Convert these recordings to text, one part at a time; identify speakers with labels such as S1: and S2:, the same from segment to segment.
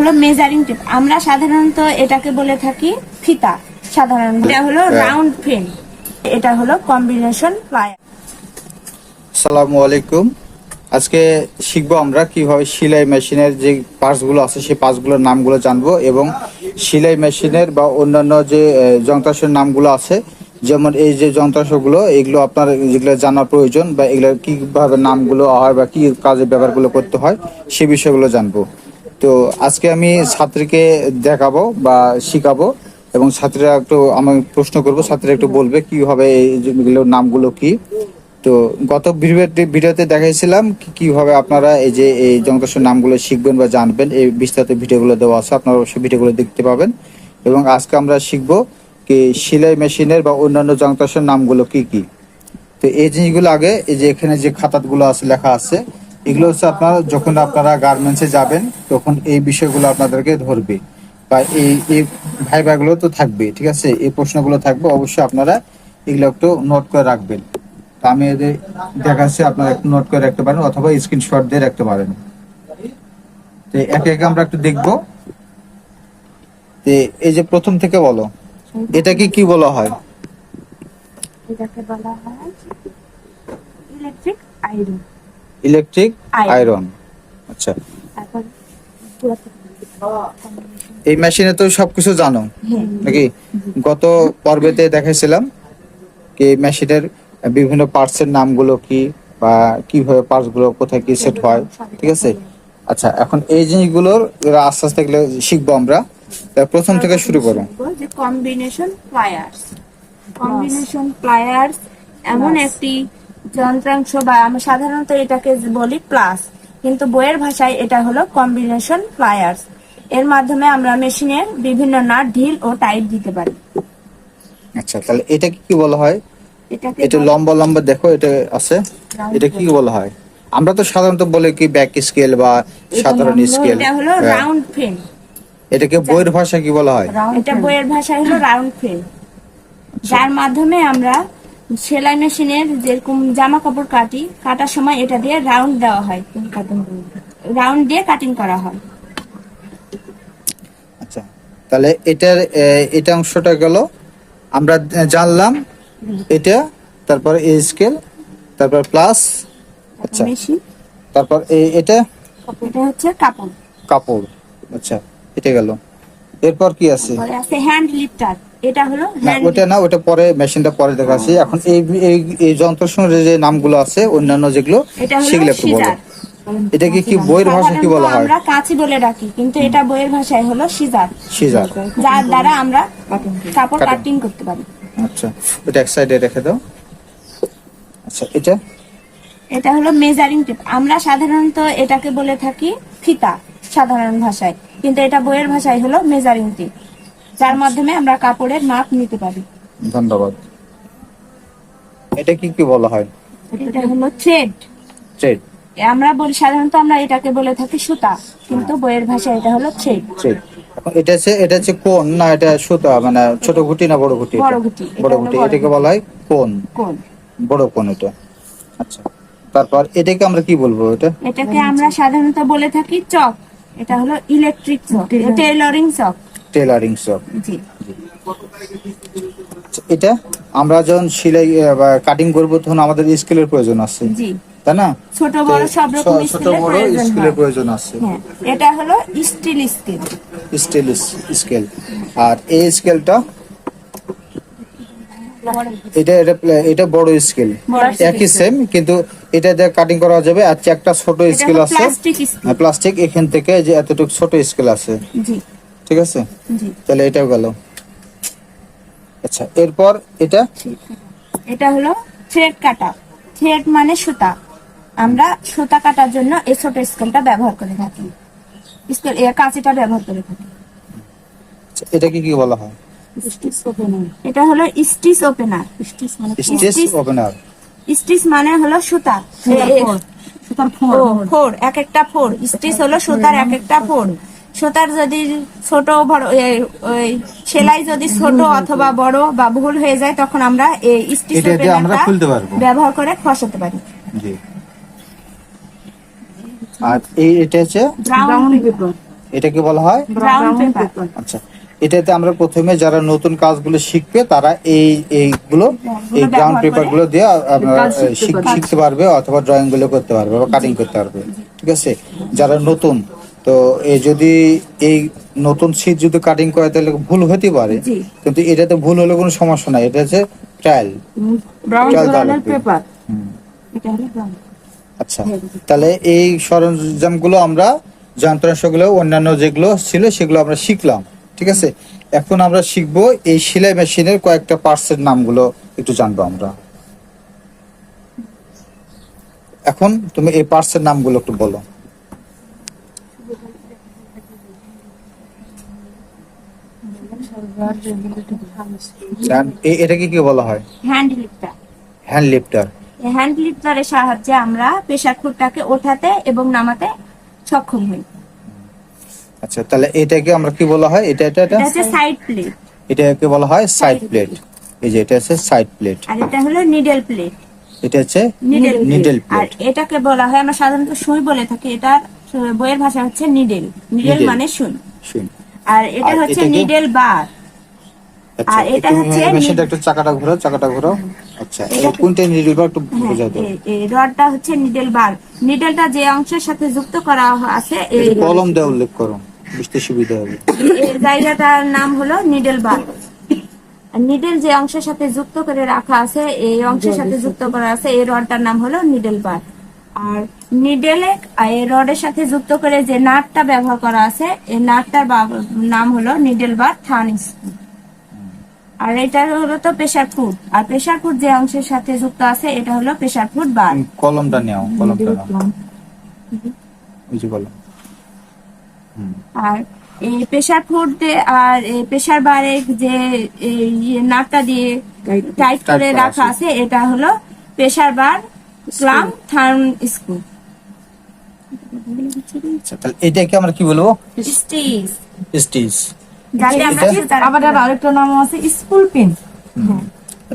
S1: হলো measuring tape আমরা সাধারণত এটাকে বলে থাকি ফিতা। সাধারণ এটা হলো
S2: হ্যাঁ।
S1: রাউন্ড পেন এটা হলো কম্বিনেশন প্লায়ার
S2: আসসালামু আলাইকুম। আজকে শিখব আমরা কীভাবে সেলাই মেশিনের যে পার্টসগুলো আছে সেই পার্টসগুলোর নামগুলো জানব এবং সেলাই মেশিনের বা অন্যান্য যে যন্ত্রাংশের নামগুলো আছে যেমন এই যে যন্ত্রাংশগুলো এগুলো আপনার যেগুলো জানা প্রয়োজন বা এগুলোর কীভাবে নামগুলো হয় বা কি কাজে ব্যবহারগুলো করতে হয় সে বিষয়গুলো জানব। তো আজকে আমি ছাত্রীকে দেখাবো বা শিখাবো এবং ছাত্রীরা একটু আমি প্রশ্ন করব, ছাত্রীরা একটু বলবে কীভাবে এইগুলোর নামগুলো কি। তো গত ভিডিওতে দেখাইছিলাম কীভাবে আপনারা এই যে এই যন্ত্রাংশের নামগুলো শিখবেন বা জানবেন, এই বিস্তারিত ভিডিওগুলো দেওয়া আছে, আপনারা অবশ্যই ভিডিওগুলো দেখতে পাবেন। এবং আজকে আমরা শিখব কি সেলাই মেশিনের বা অন্যান্য যন্ত্রাংশের নামগুলো কি কি। তো এই জিনিসগুলো আগে, এই যে এখানে যে খাতাগুলো আছে, লেখা আছে এগুলো হচ্ছে আপনারা যখন আপনারা গার্মেন্টসে যাবেন, তখন এই বিষয়গুলো আপনাদেরকে ধরবে। বা এই এই ভাই ভাইগুলো তো থাকবে, ঠিক আছে? এই প্রশ্নগুলো থাকবে, অবশ্যই আপনারা এগুলো একটু নোট করে রাখবেন। আমি এদের দেখাচ্ছি, আপনারা একটু নোট করে রাখতে পারেন, অথবা স্ক্রিনশট দিয়ে রাখতে পারেন। তো একে একে আমরা একটু দেখব। এই যে প্রথম থেকে বলো, এটাকে কি বলা হয়?
S1: এটাকে বলা হয় ইলেকট্রিক আয়রন
S2: ইলেকট্রিক আয়রন। আচ্ছা। এই মেশিনে তো সবকিছু জানো?
S1: হ্যাঁ।
S2: নাকি? গত পর্বেতে দেখাইছিলাম কি মেশিনের বিভিন্ন পার্টস এর নামগুলো কি বা কীভাবে পার্টসগুলো কোথায় কি সেট হয় ঠিক আছে? আচ্ছা এখন এই জিনিসগুলোর আস্তে আস্তে এগুলো শিখব আমরা। প্রথম থেকে শুরু করো।
S1: যে কম্বিনেশন প্লায়ার্স কম্বিনেশন প্লায়ার্স এমন একটি যন্ত্রাংশ বা আমরা সাধারণত এটাকে বলি প্লাস কিন্তু বইয়ের ভাষায় এটা হলো কম্বিনেশন প্লায়ার্স এর মাধ্যমে আমরা মেশিনের বিভিন্ন নাট ঢিল ও টাইট দিতে পারি।
S2: আচ্ছা তাহলে এটা কি বলা হয়?
S1: এটাকে
S2: এটা লম্বা লম্বা দেখো এটা আছে। এটা কি বলা হয়? আমরা তো সাধারণত বলে কি ব্যাক স্কেল বা সাধারণ স্কেল
S1: এটা হলো রাউন্ড ফ্রেম
S2: এটাকে বইয়ের ভাষা কি বলা হয়?
S1: এটা বইয়ের ভাষায় হলো রাউন্ড ফ্রেম যার মাধ্যমে আমরা সেলাই মেশিনের যেরকম জামা কাপড় কাটি কাটার সময় এটা দিয়ে রাউন্ড দেওয়া হয়। রাউন্ড দিয়ে কাটিং করা হয়।
S2: আচ্ছা তাহলে এটার এটা অংশটা গেল। আমরা জানলাম এটা তারপর এই স্কেল তারপর প্লাস আচ্ছা। তারপর এই এটা?
S1: এটা হচ্ছে কাপড়।
S2: কাপড় আচ্ছা এটা গেল। এরপর কি আছে?
S1: আছে হ্যান্ড লিফটার এটা হলো
S2: না ওটা না ওটা পরে মেশিনটা পরে দেখাচ্ছি। এখন এই এই যন্ত্রের সঙ্গে যে নামগুলো আছে অন্যান্য যেগুলো সেগুলো একটু বলো। এটাকে কি বইয়ের ভাষা কি বলা হয়?
S1: আমরা কাঁচি বলে ডাকি কিন্তু এটা বইয়ের ভাষায় হলো সিজার।
S2: সিজার।
S1: যার দ্বারা আমরা কাপড় কাটিং। করতে পারি।
S2: আচ্ছা ওটা এক সাইডে রেখে দাও। আচ্ছা এটা?
S1: এটা হলো মেজারিং টেপ আমরা সাধারণত এটাকে বলে থাকি ফিতা সাধারণ ভাষায়। কিন্তু এটা বইয়ের ভাষায় হলো মেজারিং টেপ যার মাধ্যমে আমরা কাপড়ের মাপ নিতে পারি।
S2: ধন্যবাদ। এটা কি কি বলা হয়?
S1: এটা হলো থ্রেড
S2: থ্রেড
S1: আমরা বলি সাধারণত আমরা এটাকে বলে থাকি সুতা কিন্তু বইয়ের ভাষায় এটা হলো থ্রেড
S2: থ্রেড এটা হচ্ছে এটা হচ্ছে কোন না এটা সুতা? মানে ছোট ঘুটি না বড় ঘুটি
S1: বড় ঘুঁটি, এটা
S2: বড় এটাকে বলা হয় কোন?
S1: কোন?
S2: বড় কোন এটা। আচ্ছা। তারপর এটাকে আমরা কি বলব এটা?
S1: এটাকে আমরা সাধারণত বলে থাকি চক। এটা হলো electric chalk tailoring chalk.
S2: Tailoring shop এটা আমরা যখন সেলাই কাটিং করব তখন আমাদের স্কেলের প্রয়োজন আছে। তাই না?
S1: ছোট বড় সব রকম
S2: ছোট বড় স্কেলের প্রয়োজন আছে।
S1: হ্যাঁ এটা হলো স্টিল স্কেল
S2: স্টিল স্কেল। আর এই স্কেলটা এটা এটা এটা বড় স্কেল। একই সেম কিন্তু এটা দিয়ে কাটিং করা যাবে। আর একটা ছোট স্কেল আছে।
S1: প্লাস্টিক
S2: প্লাস্টিক এখান থেকে যে এতটুকু ছোট স্কেল আছে।
S1: জি।
S2: ঠিক আছে? তাহলে এটাও গেল। আচ্ছা এরপর এটা?
S1: এটা হলো থ্রেড কাটা। থ্রেড মানে সুতা। আমরা সুতা কাটার জন্য এই ছোট স্কেলটা ব্যবহার করে থাকি। স্কেল এ কাঁচিটা ব্যবহার করে থাকি।
S2: আচ্ছা, এটাকে কি বলা হয়?
S1: এটা হলো স্টিচ ওপেনার। স্টিচ মানে
S2: স্টেজ ওপেনার।
S1: স্টিচ মানে হলো সুতা। এ- ফোর এক একটা ফোর স্টিচ হলো সুতার এক একটা ফোর সুতার যদি ছোট বড় ওই সেলাই যদি ছোট অথবা বড় বা ভুল হয়ে যায় তখন আমরা এই স্টিচ
S2: এটা দিয়ে আমরা খুলতে পারব।
S1: ব্যবহার করে খসাতে পারি।
S2: জি। আর এই এটা হচ্ছে?
S1: ব্রাউন পেপার
S2: এটাকে বলা হয়? আচ্ছা। এটাতে আমরা প্রথমে যারা নতুন কাজগুলো শিখবে তারা এই এইগুলো এই গ্রাউন্ড পেপারগুলো দিয়ে আপনারা।
S3: শিখতে পারবে।
S2: অথবা ড্রয়িংগুলো করতে পারবে বা কাটিং করতে পারবে। ঠিক আছে? যারা নতুন তো এই যদি এই নতুন শীট যদি কাটিং করে তাহলে ভুল হতে পারে। কিন্তু এটাতে ভুল হলে কোনো সমস্যা নাই এটা হচ্ছে ট্রায়াল
S3: ধরনের পেপার
S2: আচ্ছা তাহলে এই সরঞ্জামগুলো আমরা যন্ত্রাংশগুলো অন্যান্য যেগুলো ছিল সেগুলো আমরা শিখলাম ঠিক আছে? এখন আমরা শিখব এই সেলাই মেশিনের কয়েকটা পার্টসের নামগুলো একটু জানব আমরা। এখন তুমি এই পার্টসের নামগুলো একটু বলো আর এ- এটাকে কি বলা হয়?
S1: হ্যান্ড লিফটার
S2: হ্যান্ড লিফটার
S1: এই হ্যান্ড লিফটারের সাহায্যে আমরা প্রেসার কুকারটাকে ওঠাতে এবং নামাতে সক্ষম হই।
S2: আচ্ছা তাহলে এটাকে আমরা কি বলা হয়? এটা এটা এটা?
S1: হচ্ছে সাইড প্লেট
S2: এটাকে বলা হয় সাইড প্লেট এই যে এটা হচ্ছে সাইড প্লেট
S1: আর এটা হলো নিডেল প্লেট
S2: এটা হচ্ছে
S1: নিডেল
S2: নিডেল
S1: আর
S2: প্লেট
S1: এটাকে বলা হয় আমরা সাধারণত সুই বলে থাকি এটা বইয়ের ভাষা হচ্ছে নিডেল নিডেল মানে সুই।
S2: শুন
S1: আর এটা হচ্ছে? নিডেল বার আর এটা
S2: একটু
S1: হচ্ছে
S2: মেশিনটা
S1: নি-
S2: একটু চাকাটা ঘোরাও চাকাটা ঘোরাও। আচ্ছা কোনটা নিডল বার একটু দাও
S1: এই- এই রডটা হচ্ছে নিডেল বার নিডেলটা যে অংশের সাথে যুক্ত করা আছে এই
S2: কলম দেওয়া উল্লেখ করো বুঝতে সুবিধা হবে।
S1: এই জায়গাটার নাম হলো নিডেল বার নিডেল যে অংশের সাথে যুক্ত করে রাখা আছে এই অংশের সাথে যুক্ত করা আছে এই রডটার নাম হলো নিডেল বার আর নিডেলে এই রডের সাথে যুক্ত করে যে নাটটা ব্যবহার করা আছে এই নাটটার নাম হলো নিডেল বার থান স্ক্রু আর এটা হলো তো প্রেসার ফুড। আর প্রেসার ফুড যে অংশের সাথে যুক্ত আছে এটা হলো প্রেসার ফুড বার।
S2: কলমটা নাও কলমটা নাও। ওই যে কলম।
S1: আর এই প্রেসার ফুড আর এই প্রেসার বারে যে এই ইয়ে নাটটা দিয়ে টাইট করে। রাখা
S2: আছে।
S1: এটা হলো প্রেসার বার ক্লাম থার্ম স্ক্রু
S2: আচ্ছা তাহলে এটাকে আমরা কি বলব?
S1: স্টিচ
S2: স্টিচ
S1: যাতে আমরা
S2: এটা-
S1: সুতার-
S3: আবার আরেকটা নাম আছে স্কুল পিন।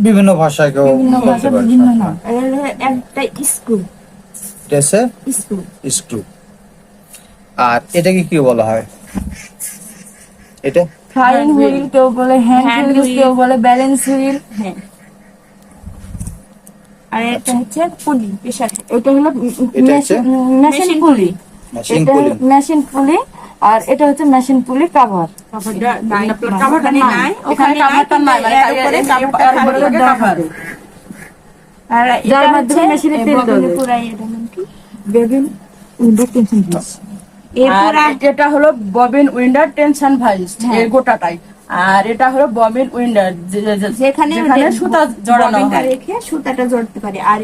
S2: বিভিন্ন ভাষায় কেউ
S3: বিভিন্ন নাম।
S1: একটা
S2: আর এটাকে কি বলা হয়? এটা?
S3: ফ্লাইং হুইল কেউ বলে হ্যান্ড হুইল কেউ বলে ব্যালেন্স হুইল
S1: হ্যাঁ। আর এটা হচ্ছে পুলি
S3: এটা হলো মেশিন পুলি।
S2: মেশিন কুলিং
S3: মেশিন পুলি। আর এটা হচ্ছে মেশিন পুলি কাভার মানে যার মাধ্যমে মেশিনে তেল
S1: ববিনে
S3: টেনশন
S4: এটা হলো ববিন উইন্ডার টেনশন ভাইস। এর গোটাটাই। আর এটা হলো ববিন উইন্ডার
S1: যেখানে
S4: যেখানে সুতা জড়ানো
S1: রেখে সুতাটা জড়তে পারে। আর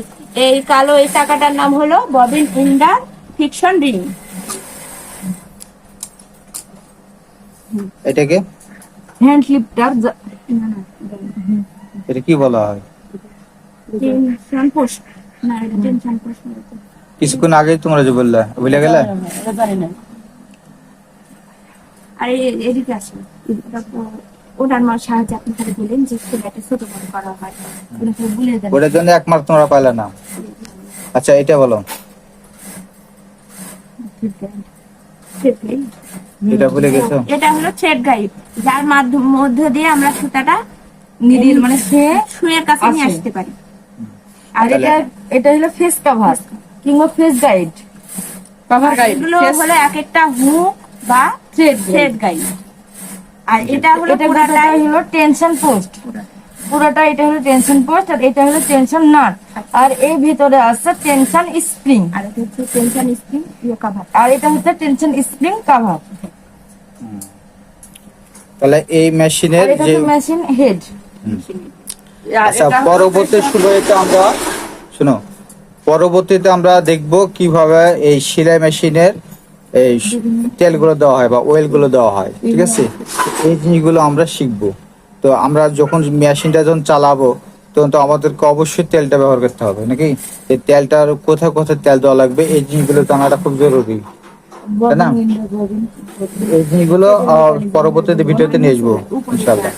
S1: এই কালো এই টাকাটার নাম হলো ববিন উইন্ডার ফিকশন রিং
S2: এটাকে?
S3: হ্যান্ড লিফটার
S2: এটা কি বলা হয়? কিছুক্ষণ আগে তোমরা যে বললে বুঝলে গেলে?
S1: আর এদিকে ওটার মার সাহায্যে আপনি খালি বলেন যে ছেলেটা ছোট বড় করা হয়। ওটাকে বলে দেন
S2: ওটার জন্য এক তোমরা পাইলে না। আচ্ছা এটা বলো। এটা ভুলে গেছো?
S1: এটা হলো থ্রেড গাইড যার মাধ্যম মধ্য দিয়ে আমরা সুতাটা
S3: নিডিল মানে সে
S1: সুয়ের কাছে নিয়ে আসতে পারি।
S3: আর এটা এটা হলো ফেস কাভার কিংবা ফেস গাইড
S4: কভার গাইড
S1: এগুলো হলো এক একটা হুক বা
S3: থ্রেড
S1: থ্রেড গাইড আর এটা হলো পুরোটাই
S3: হলো টেনশন পোস্ট পুরোটা এটা হলো টেনশন পোস্ট আর এটা হলো টেনশন নাট আর এই ভিতরে আছে টেনশন স্প্রিং
S1: আর এটা হচ্ছে টেনশন স্প্রিং কভার।
S3: আর এটা হচ্ছে টেনশন স্প্রিং কাভার।
S2: তাহলে এই মেশিনের যে
S3: মেশিন হেড
S2: আচ্ছা পরবর্তী সময়েতে আমরা শুনো পরবর্তীতে আমরা দেখব কীভাবে এই সেলাই মেশিনের এই তেলগুলো দেওয়া হয় বা অয়েলগুলো দেওয়া হয় ঠিক আছে? এই জিনিসগুলো আমরা শিখব। তো আমরা যখন মেশিনটা যখন চালাবো, তখন তো আমাদেরকে অবশ্যই তেলটা ব্যবহার করতে হবে, নাকি? এই তেলটার কোথায় কোথায় তেল দেওয়া লাগবে, এই জিনিসগুলো জানাটা খুব জরুরি, তাই না? এই জিনিসগুলো পরবর্তীতে ভিডিওতে নিয়ে আসব ইনশাল্লাহ